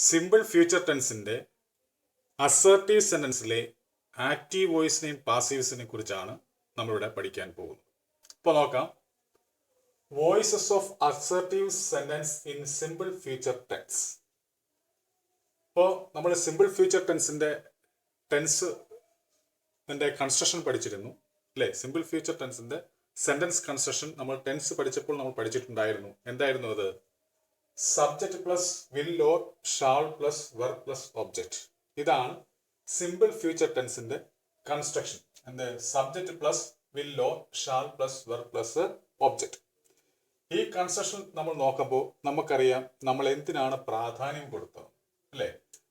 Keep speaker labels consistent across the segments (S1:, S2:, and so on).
S1: Simple future ടെൻസിന്റെ assertive സെന്റൻസിലെ active വോയിസിനെയും പാസീവ്സിനെ കുറിച്ചാണ് നമ്മളിവിടെ പഠിക്കാൻ പോകുന്നത്. ഇപ്പോൾ നോക്കാം. Voices of assertive sentence in simple future tense ഇപ്പോൾ നമ്മൾ സിമ്പിൾ ഫ്യൂച്ചർ ടെൻസിന്റെ ടെൻസ് കൺസ്ട്രക്ഷൻ പഠിച്ചിരുന്നു. അല്ലേ? സിമ്പിൾ ഫ്യൂച്ചർ ടെൻസിന്റെ സെന്റൻസ് കൺസ്ട്രക്ഷൻ നമ്മൾ ടെൻസ് പഠിച്ചപ്പോൾ നമ്മൾ പഠിച്ചിട്ടുണ്ടായിരുന്നു. എന്തായിരുന്നു അത്? Subject plus will or shall plus verb plus object ഇതാണ് സിമ്പിൾ ഫ്യൂച്ചർ ടെൻസിന്റെ കൺസ്ട്രക്ഷൻ എന്ത് subject plus will or shall plus verb plus object ഈ കൺസ്ട്രക്ഷൻ നമ്മൾ നോക്കുമ്പോൾ നമുക്കറിയാം നമ്മൾ എന്തിനാണ് പ്രാധാന്യം കൊടുത്തത് അല്ലേ?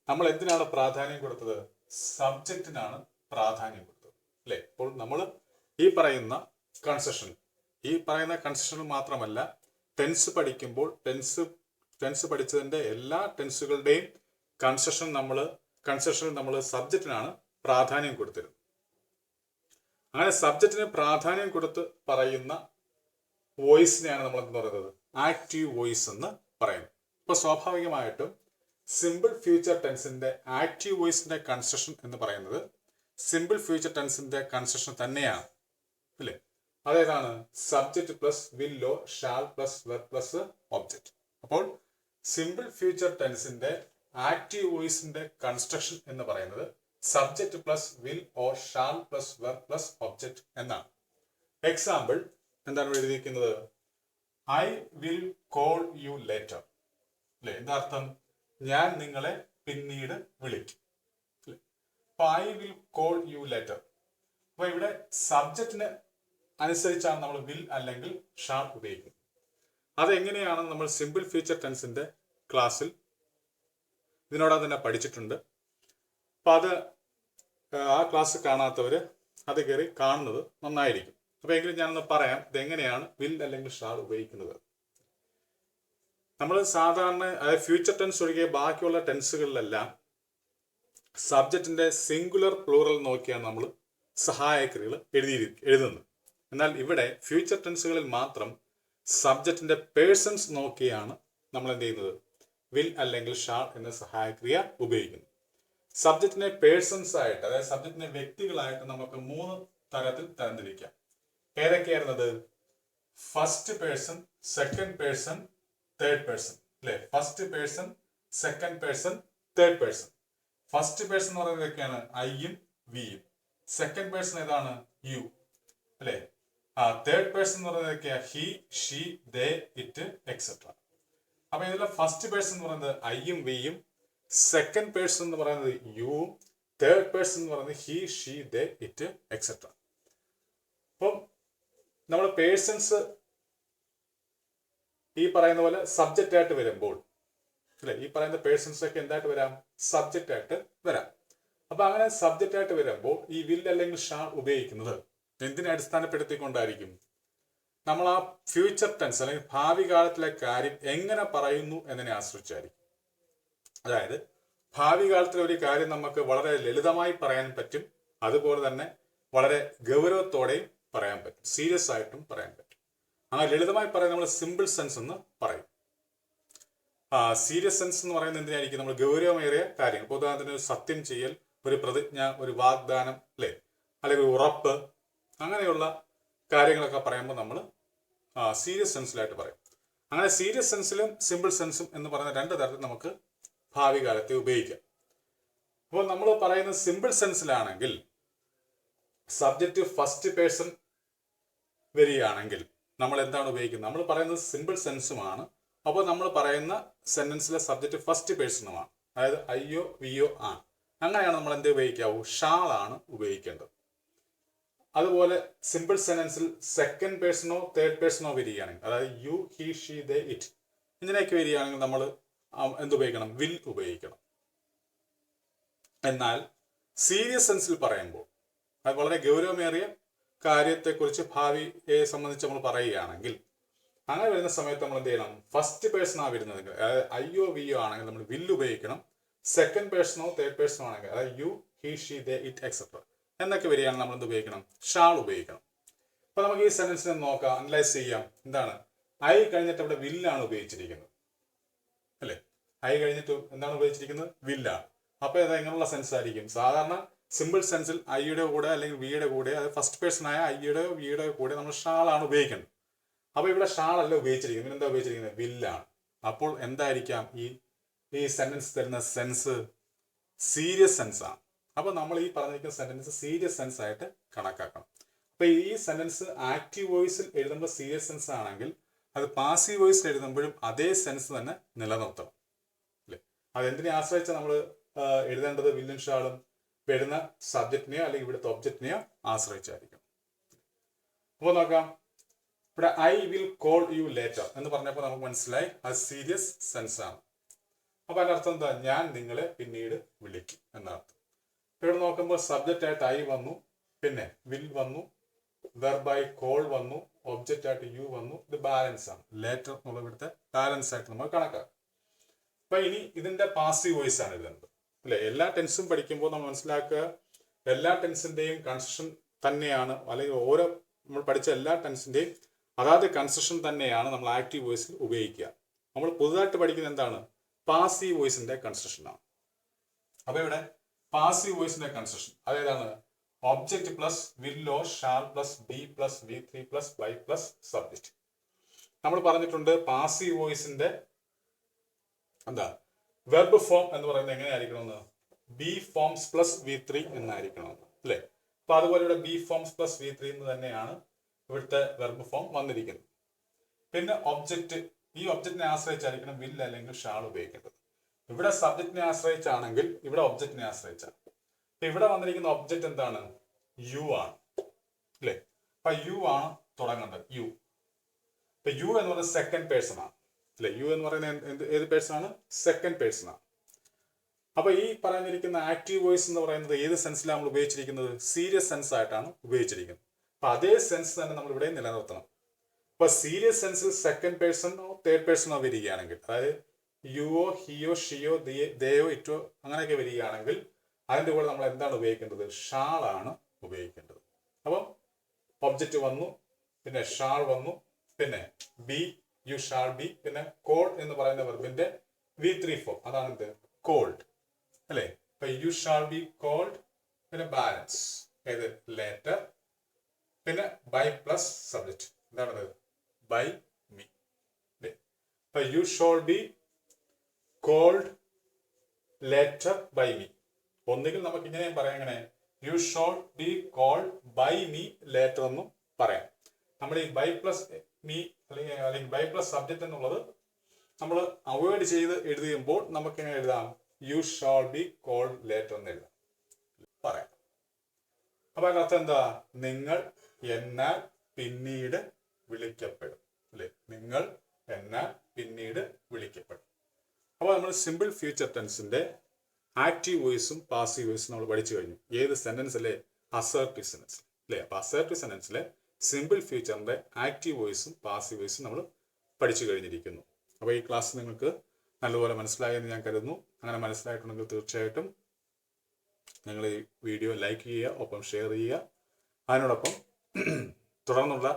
S1: നമ്മൾ എന്തിനാണ് പ്രാധാന്യം കൊടുത്തത്? സബ്ജക്റ്റിനാണ് പ്രാധാന്യം കൊടുത്തത് അല്ലേ? അപ്പോൾ നമ്മൾ ഈ പറയുന്ന കൺസെഷൻ ഈ പറയുന്ന കൺസെഷൻ മാത്രമല്ല ടെൻസ് പഠിക്കുമ്പോൾ ടെൻസ് ടെൻസ് പഠിച്ചതിന്റെ എല്ലാ ടെൻസുകളുടെയും കൺസെഷൻ നമ്മൾ കൺസെഷൻ നമ്മൾ സബ്ജക്റ്റിനാണ് പ്രാധാന്യം കൊടുത്തിരുന്നത്. അങ്ങനെ സബ്ജക്റ്റിന് പ്രാധാന്യം കൊടുത്ത് പറയുന്ന വോയിസിനെയാണ് നമ്മൾ എന്ന് പറയുന്നത്? ആക്റ്റീവ് വോയിസ് എന്ന് പറയുന്നത്. ഇപ്പൊ സ്വാഭാവികമായിട്ടും സിമ്പിൾ ഫ്യൂച്ചർ ടെൻസിന്റെ ആക്റ്റീവ് വോയിസിന്റെ കൺസ്ട്രക്ഷൻ എന്ന് പറയുന്നത് സിമ്പിൾ ഫ്യൂച്ചർ ടെൻസിന്റെ കൺസ്ട്രക്ഷൻ തന്നെയാണ്. അല്ലേ? അതേതാണ്? Subject plus will or shall plus verb plus object അപ്പോൾ സിമ്പിൾ ഫ്യൂച്ചർ ടെൻസിന്റെ ആക്റ്റീവ് വോയിസിന്റെ കൺസ്ട്രക്ഷൻ എന്ന് പറയുന്നത് subject plus will or shall plus verb plus object എന്നാണ്. എക്സാമ്പിൾ എന്താണ് എഴുതിയിരിക്കുന്നത്? I will call you later അല്ലെ? എന്താർത്ഥം ഞാൻ നിങ്ങളെ പിന്നീട് വിളിക്കും. അപ്പൊ I will call you later അപ്പൊ ഇവിടെ സബ്ജക്റ്റിന് അനുസരിച്ചാണ് നമ്മൾ വിൽ അല്ലെങ്കിൽ ഷാൾ ഉപയോഗിക്കുന്നത്. അതെങ്ങനെയാണ് നമ്മൾ സിമ്പിൾ ഫ്യൂച്ചർ ടെൻസിന്റെ ക്ലാസ്സിൽ ഇതിനോടകം തന്നെ പഠിച്ചിട്ടുണ്ട്. അപ്പൊ അത് ആ ക്ലാസ് കാണാത്തവര് അത് കയറി കാണുന്നത് നന്നായിരിക്കും. അപ്പൊ എങ്കിലും ഞാനൊന്ന് പറയാം ഇതെങ്ങനെയാണ് വിൽ അല്ലെങ്കിൽ ഷാൾ ഉപയോഗിക്കുന്നത്. നമ്മൾ സാധാരണ ഫ്യൂച്ചർ ടെൻസ് ഒഴികെ ബാക്കിയുള്ള ടെൻസുകളിലെല്ലാം സബ്ജക്റ്റിന്റെ സിംഗുലർ പ്ലൂറൽ നോക്കിയാണ് നമ്മൾ സഹായക്രിയകൾ എഴുതി എഴുതുന്നത്. എന്നാൽ ഇവിടെ ഫ്യൂച്ചർ ടെൻസുകളിൽ മാത്രം സബ്ജക്റ്റിന്റെ പേഴ്സൺസ് നോക്കിയാണ് നമ്മൾ എന്ത് ചെയ്യുന്നത്? വിൽ അല്ലെങ്കിൽ ഷാൾ എന്ന സഹായക്രിയ ഉപയോഗിക്കുന്നു. സബ്ജക്റ്റിനെ പേഴ്സൺസ് ആയിട്ട് അതായത് സബ്ജക്റ്റിനെ വ്യക്തികളായിട്ട് നമുക്ക് മൂന്ന് തരത്തിൽ തരംതിരിക്കാം. ഏതൊക്കെയായിരുന്നത്? First person second person third person അല്ലെ? First person second person third person first person എന്ന് പറയുന്നതൊക്കെയാണ് ഐയും വിയും സെക്കൻഡ് പേഴ്സൺ ഏതാണ്? യു അല്ലെ? ആ തേർഡ് പേഴ്സൺ എന്ന് പറയുന്നത് he she they it etcetera അപ്പൊ ഇതിലെ ഫസ്റ്റ് പേഴ്സൺ എന്ന് പറയുന്നത് ഐയും വിയും സെക്കൻഡ് പേഴ്സൺ എന്ന് പറയുന്നത് യുവും തേർഡ് പേഴ്സൺ എന്ന് പറയുന്നത് he she they it etcetera അപ്പം നമ്മൾ പേഴ്സൺസ് ഈ പറയുന്ന പോലെ സബ്ജക്റ്റ് ആയിട്ട് വരുമ്പോൾ അല്ലെ? ഈ പറയുന്ന പേഴ്സൺസ് ഒക്കെ എന്തായിട്ട് വരാം? സബ്ജക്റ്റ് ആയിട്ട് വരാം. അപ്പൊ അങ്ങനെ സബ്ജക്റ്റ് ആയിട്ട് വരുമ്പോൾ ഈ വിൽ അല്ലെങ്കിൽ ഷാ ഉപയോഗിക്കുന്നത് എന്തിനെ അടിസ്ഥാനപ്പെടുത്തിക്കൊണ്ടായിരിക്കും? നമ്മൾ ആ ഫ്യൂച്ചർ ടെൻസ് അല്ലെങ്കിൽ ഭാവി കാലത്തിലെ കാര്യം എങ്ങനെ പറയുന്നു എന്നതിനെ ആശ്രയിച്ചായിരിക്കും. അതായത് ഭാവി കാലത്തിലെ ഒരു കാര്യം നമുക്ക് വളരെ ലളിതമായി പറയാൻ പറ്റും. അതുപോലെ തന്നെ വളരെ ഗൗരവത്തോടെയും പറയാൻ പറ്റും. സീരിയസ് ആയിട്ടും പറയാൻ പറ്റും. അങ്ങനെ ലളിതമായി പറയാൻ നമ്മൾ സിമ്പിൾ സെൻസ് എന്ന് പറയും. സീരിയസ് സെൻസ് എന്ന് പറയുന്നത് എന്തിനായിരിക്കും? നമ്മൾ ഗൗരവമേറിയ കാര്യങ്ങൾ. ഉദാഹരണത്തിന് ഒരു സത്യം ചെയ്യൽ ഒരു പ്രതിജ്ഞ ഒരു വാഗ്ദാനം അല്ലേ? അല്ലെങ്കിൽ ഉറപ്പ് അങ്ങനെയുള്ള കാര്യങ്ങളൊക്കെ പറയുമ്പോൾ നമ്മൾ സീരിയസ് സെൻസിലായിട്ട് പറയും. അങ്ങനെ സീരിയസ് സെൻസിലും സിമ്പിൾ സെൻസും എന്ന് പറയുന്ന രണ്ട് തരത്തിൽ നമുക്ക് ഭാവി കാലത്തെ ഉപയോഗിക്കാം. അപ്പോൾ നമ്മൾ പറയുന്ന സിമ്പിൾ സെൻസിലാണെങ്കിൽ സബ്ജക്റ്റ് ഫസ്റ്റ് പേഴ്സൺ വരികയാണെങ്കിൽ നമ്മൾ എന്താണ് ഉപയോഗിക്കുന്നത്? നമ്മൾ പറയുന്നത് സിമ്പിൾ സെൻസുമാണ് അപ്പോൾ നമ്മൾ പറയുന്ന സെന്റൻസിലെ സബ്ജക്റ്റ് ഫസ്റ്റ് പേഴ്സണുമാണ് അതായത് അയ്യോ വിയോ ആണ് അങ്ങനെയാണ് നമ്മൾ എന്ത് ഉപയോഗിക്കാവൂ? ഷാളാണ് ഉപയോഗിക്കേണ്ടത്. അതുപോലെ സിമ്പിൾ സെന്റൻസിൽ സെക്കൻഡ് പേഴ്സണോ തേർഡ് പേഴ്സണോ വരികയാണെങ്കിൽ അതായത് you he she they it ഇങ്ങനെയൊക്കെ വരികയാണെങ്കിൽ നമ്മൾ എന്ത് ഉപയോഗിക്കണം? വിൽ ഉപയോഗിക്കണം. എന്നാൽ സീരിയസ് സെൻസിൽ പറയുമ്പോൾ അത് വളരെ ഗൗരവമേറിയ കാര്യത്തെക്കുറിച്ച് ഭാവിയെ സംബന്ധിച്ച് നമ്മൾ പറയുകയാണെങ്കിൽ അങ്ങനെ വരുന്ന സമയത്ത് നമ്മൾ എന്ത് ചെയ്യണം? ഫസ്റ്റ് പേഴ്സൺ ആ വരുന്നതെങ്കിൽ അതായത് അയ്യോ വിയോ ആണെങ്കിൽ നമ്മൾ വില്ല് ഉപയോഗിക്കണം. സെക്കൻഡ് പേഴ്സണോ തേർഡ് പേഴ്സണോ ആണെങ്കിൽ അതായത് you he she they it etcetera എന്നൊക്കെ വരികയാണ് നമ്മൾ എന്ത് ഉപയോഗിക്കണം? ഷാൾ ഉപയോഗിക്കണം. അപ്പൊ നമുക്ക് ഈ സെന്റൻസിനെ നോക്കാം അനലൈസ് ചെയ്യാം. എന്താണ്? ഐ കഴിഞ്ഞിട്ട് അവിടെ വില്ലാണ് ഉപയോഗിച്ചിരിക്കുന്നത്. അല്ലേ? ഐ കഴിഞ്ഞിട്ട് എന്താണ് ഉപയോഗിച്ചിരിക്കുന്നത്? വില്ലാണ് അപ്പോൾ ഇത് എങ്ങനെയുള്ള സെൻസ് ആയിരിക്കും. സാധാരണ സിമ്പിൾ സെൻസിൽ ഐയുടെ കൂടെ അല്ലെങ്കിൽ വിയുടെ കൂടെ അത് ഫസ്റ്റ് പേഴ്സൺ ആയ ഐയുടെ വിയുടെ കൂടെ നമ്മൾ ഷാളാണ് ഉപയോഗിക്കുന്നത് അപ്പോൾ ഇവിടെ ഷാളല്ല ഉപയോഗിച്ചിരിക്കുന്നത്. എന്താ ഉപയോഗിച്ചിരിക്കുന്നത്? വില്ലാണ് അപ്പോൾ എന്തായിരിക്കാം ഈ ഈ സെന്റൻസ് തരുന്ന സെൻസ് സീരിയസ് സെൻസ് ആണ്. അപ്പോൾ നമ്മൾ ഈ പറഞ്ഞിരിക്കുന്ന സെന്റൻസ് സീരിയസ് സെൻസ് ആയിട്ട് കണക്കാക്കണം. അപ്പോൾ ഈ സെന്റൻസ് ആക്റ്റീവ് വോയിസിൽ എഴുതുമ്പോൾ സീരിയസ് സെൻസ് ആണെങ്കിൽ അത് പാസീവ് വോയിസിൽ എഴുതുമ്പോഴും അതേ സെൻസ് തന്നെ നിലനിർത്തണം. അല്ലേ? അതെന്തിനെ ആശ്രയിച്ച നമ്മൾ എഴുതേണ്ടത്? വില്ലൻ ഷാളും വരുന്ന സബ്ജക്റ്റിനെയോ അല്ലെങ്കിൽ ഇവിടുത്തെ ഒബ്ജക്റ്റിനെയോ ആശ്രയിച്ചായിരിക്കും. അപ്പോൾ നോക്കാം. ഇവിടെ I will call you later എന്ന് പറഞ്ഞപ്പോൾ നമുക്ക് മനസ്സിലായി അത് സീരിയസ് സെൻസ് ആണ്. അപ്പൊ അതിന്റെ അർത്ഥം എന്താ? ഞാൻ നിങ്ങളെ പിന്നീട് വിളിക്കും എന്നർത്ഥം ഇവിടെ നോക്കുമ്പോൾ സബ്ജക്റ്റ് ആയിട്ട് ഐ വന്നു പിന്നെ വിൽ വന്നു വെർബായി കോൾ വന്നു ഒബ്ജക്റ്റ് ആയിട്ട് യു വന്നു ഇത് ബാലൻസ് ആണ്. ലേറ്റർ എന്നുള്ള ഇവിടുത്തെ ബാലൻസ് ആയിട്ട് നമ്മൾ കണക്കാക്കാം. അപ്പൊ ഇനി ഇതിന്റെ പാസീവ് വോയിസ് ആണ് എഴുതുന്നത് അല്ലെ എല്ലാ ടെൻസും പഠിക്കുമ്പോൾ നമ്മൾ മനസ്സിലാക്കുക എല്ലാ ടെൻസിന്റെയും കൺസ്ട്രക്ഷൻ തന്നെയാണ് അല്ലെങ്കിൽ ഓരോ നമ്മൾ പഠിച്ച എല്ലാ ടെൻസിന്റെയും അതാത് കൺസ്ട്രക്ഷൻ തന്നെയാണ് നമ്മൾ ആക്റ്റീവ് വോയിസിൽ ഉപയോഗിക്കുക. നമ്മൾ പുതുതായിട്ട് പഠിക്കുന്നത് എന്താണ്? പാസീവ് വോയിസിന്റെ കൺസ്ട്രക്ഷൻ ആണ്. അപ്പൊ ഇവിടെ പാസീവ് വോയിസിന്റെ കൺസ്ട്രക്ഷൻ അതേതാണ് object plus willow shall plus be plus V three plus by plus subject നമ്മൾ പറഞ്ഞിട്ടുണ്ട് പാസീവ് വോയിസിന്റെ എന്താ? വെർബ് ഫോം എന്ന് പറയുന്നത് എങ്ങനെയായിരിക്കണമെന്ന്? Be forms plus V three എന്നായിരിക്കണമെന്ന് അല്ലേ? അപ്പൊ അതുപോലെ ഇവിടെ be forms plus V three എന്ന് തന്നെയാണ് ഇവിടുത്തെ വെർബ് ഫോം വന്നിരിക്കുന്നത്. പിന്നെ ഒബ്ജക്റ്റ് ഈ ഒബ്ജക്റ്റിനെ ആശ്രയിച്ചായിരിക്കണം വിൽ അല്ലെങ്കിൽ ഷാൾ ഉപയോഗിക്കേണ്ടത്. ഇവിടെ സബ്ജക്റ്റിനെ ആശ്രയിച്ചാണെങ്കിൽ ഇവിടെ ഒബ്ജക്റ്റിനെ ആശ്രയിച്ചാണ്. ഇവിടെ വന്നിരിക്കുന്ന ഒബ്ജക്റ്റ് എന്താണ്? യു ആണ്. അല്ലേ? അപ്പൊ യു ആണ് തുടങ്ങേണ്ടത്. യു ഇപ്പൊ യു എന്ന് പറയുന്നത് സെക്കൻഡ് പേഴ്സൺ ആണ്. അല്ലെ? യു എന്ന് പറയുന്നത് എന്ത് ഏത് പേഴ്സൺ ആണ്? സെക്കൻഡ് പേഴ്സൺ ആണ്. അപ്പൊ ഈ പറഞ്ഞിരിക്കുന്ന ആക്റ്റീവ് വോയിസ് എന്ന് പറയുന്നത് ഏത് സെൻസിലാണ് നമ്മൾ ഉപയോഗിച്ചിരിക്കുന്നത്? സീരിയസ് സെൻസ് ആയിട്ടാണ് ഉപയോഗിച്ചിരിക്കുന്നത്. അപ്പൊ അതേ സെൻസ് തന്നെ നമ്മൾ ഇവിടെ നിലനിർത്തണം. അപ്പൊ സീരിയസ് സെൻസിൽ സെക്കൻഡ് പേഴ്സണോ തേർഡ് പേഴ്സണോ വരികയാണെങ്കിൽ അതായത് യുവോ ഹിയോ ഷിയോ ദേയോ ഇറ്റോ അങ്ങനെയൊക്കെ വരികയാണെങ്കിൽ അതിന്റെ കൂടെ നമ്മൾ എന്താണ് ഉപയോഗിക്കേണ്ടത്? ഷാളാണ് ഉപയോഗിക്കേണ്ടത്. അപ്പം ഒബ്ജക്റ്റ് വന്നു പിന്നെ ഷാൾ വന്നു പിന്നെ ബി യു ഷാൾ ബി പിന്നെ കോൾ എന്ന് പറയുന്ന വെർബിന്റെ വി ത്രീ ഫോർ. അതാണ് എന്ത്? കോൾഡ് അല്ലേ? അപ്പൊ യു ഷാൾ ബി കോൾഡ് പിന്നെ ബാലൻസ്. ഏത്? ലേറ്റർ. പിന്നെ ബൈ പ്ലസ് സബ്ജക്റ്റ്. എന്താണത്? By me. അപ്പൊ you shall be called later by me ഒന്നുകിൽ നമുക്ക് ഇങ്ങനെയും പറയാം എങ്ങനെ you shall be called by me later എന്നും പറയാം. നമ്മൾ ഈ ബൈ പ്ലസ് മീ അല്ലെങ്കിൽ അല്ലെങ്കിൽ ബൈ പ്ലസ് സബ്ജക്റ്റ് എന്നുള്ളത് നമ്മൾ അവോയ്ഡ് ചെയ്ത് എഴുതുമ്പോൾ നമുക്ക് എങ്ങനെ എഴുതാം. You shall be called later എന്ന് എഴുതാം. പറയാം. അപ്പൊ അതിന്റെ അർത്ഥം എന്താ? നിങ്ങൾ എന്നാൽ പിന്നീട് വിളിക്കപ്പെടും അല്ലെ? നിങ്ങൾ എന്നാൽ പിന്നീട് സിമ്പിൾ ഫ്യൂച്ചർ ടെൻസിന്റെ ആക്റ്റീവ് വോയിസും പാസീവ് വോയിസും നമ്മൾ പഠിച്ചു കഴിഞ്ഞു. ഏത് സെന്റൻസിലെ അസേർട്ടീവ് സെന്റൻസ് അല്ലേ? അപ്പോൾ അസേർട്ടീവ് സെന്റൻസിലെ സിമ്പിൾ ഫ്യൂച്ചറിന്റെ ആക്റ്റീവ് വോയിസും പാസീവ് വോയിസും നമ്മൾ പഠിച്ചു കഴിഞ്ഞിരിക്കുന്നു. അപ്പോൾ ഈ ക്ലാസ് നിങ്ങൾക്ക് നല്ലപോലെ മനസ്സിലായെന്ന് ഞാൻ കരുതുന്നു. അങ്ങനെ മനസ്സിലായിട്ടുണ്ടെങ്കിൽ തീർച്ചയായിട്ടും നിങ്ങൾ ഈ വീഡിയോ ലൈക്ക് ചെയ്യുക ഒപ്പം ഷെയർ ചെയ്യുക. അതിനോടൊപ്പം തുടർന്നുള്ള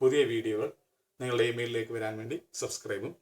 S1: പുതിയ വീഡിയോകൾ നിങ്ങളുടെ ഇമെയിലിലേക്ക് വരാൻ വേണ്ടി സബ്സ്ക്രൈബും